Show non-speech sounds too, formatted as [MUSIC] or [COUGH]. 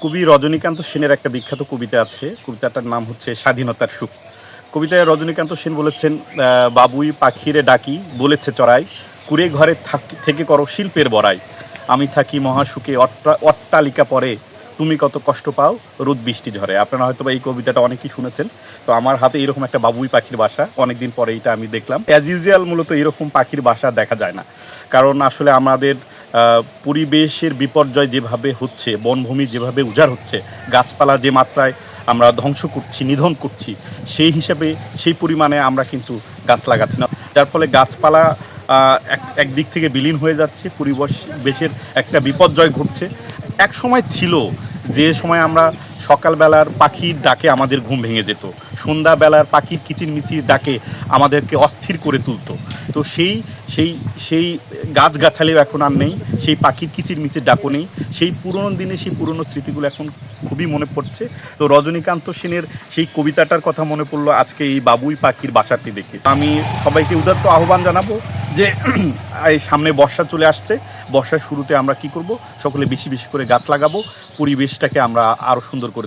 কবি রজনীকান্ত সেনের একটা বিখ্যাত কবিতা আছে। কবিতাটার নাম হচ্ছে স্বাধীনতার সুখ। কবিতায় রজনীকান্ত সেন বলেছেন বাবুই পাখিরে ডাকি, বলেছে চড়াই, কুড়ে ঘরে থাক- করো শিল্পের বড়াই। আমি থাকি মহাসুখে, অট্টা- অট্টালিকা পরে, তুমি কত কষ্ট পাও, রোদ বৃষ্টি ঝরে। আপনারা হয়তো এই কবিতাটা অনেকেই শুনেছেন, তো আমার হাতে এরকম একটা বাবুই পাখির বাসা, অনেকদিন পরে এটা আমি দেখলাম। অ্যাজ ইউজুয়াল মূলত এরকম পাখির বাসা দেখা যায় না। কারণ আসলে আমাদের পরিবেশের বিপর্যয় যেভাবে হচ্ছে, বনভূমি যেভাবে উজাড় হচ্ছে, গাছপালা যে মাত্রায় আমরা ধ্বংস করছি, নিধন করছি, সেই হিসাবে সেই পরিমাণে আমরা কিন্তু গাছ লাগাচ্ছি। না যার ফলে গাছপালা এক- একদিক থেকে বিলীন হয়ে যাচ্ছে পরিবেশ বেশের একটা বিপর্যয় ঘটছে। এক সময় ছিল যে সময় আমরা সকালবেলার পাখির ডাকে আমাদের ঘুম ভেঙে যেত। সন্ধ্যাবেলার পাখির কিচিরমিচির ডাকে আমাদেরকে অস্থির করে তুলতো। তো সেই সেই সেই গাছগাছালিও এখন আর নেই, সেই পাখির কিচিরমিচির ডাকও নেই, সেই পুরনো দিনে সেই পুরনো স্মৃতিগুলো এখন খুবই মনে পড়ছে। তো রজনীকান্ত সেনের সেই কবিতাটার কথা মনে পড়ল আজকে এই বাবুই পাখির বাসাটি দেখে। আমি সবাইকে উদাত্ত আহ্বান জানাব যে [CLEARS THROAT] এই সামনে বর্ষা চলে আসছে, বর্ষার শুরুতে আমরা কি করব? সকলে বেশি বেশি করে গাছ লাগাবো, পরিবেশটাকে আমরা আরও সুন্দর করে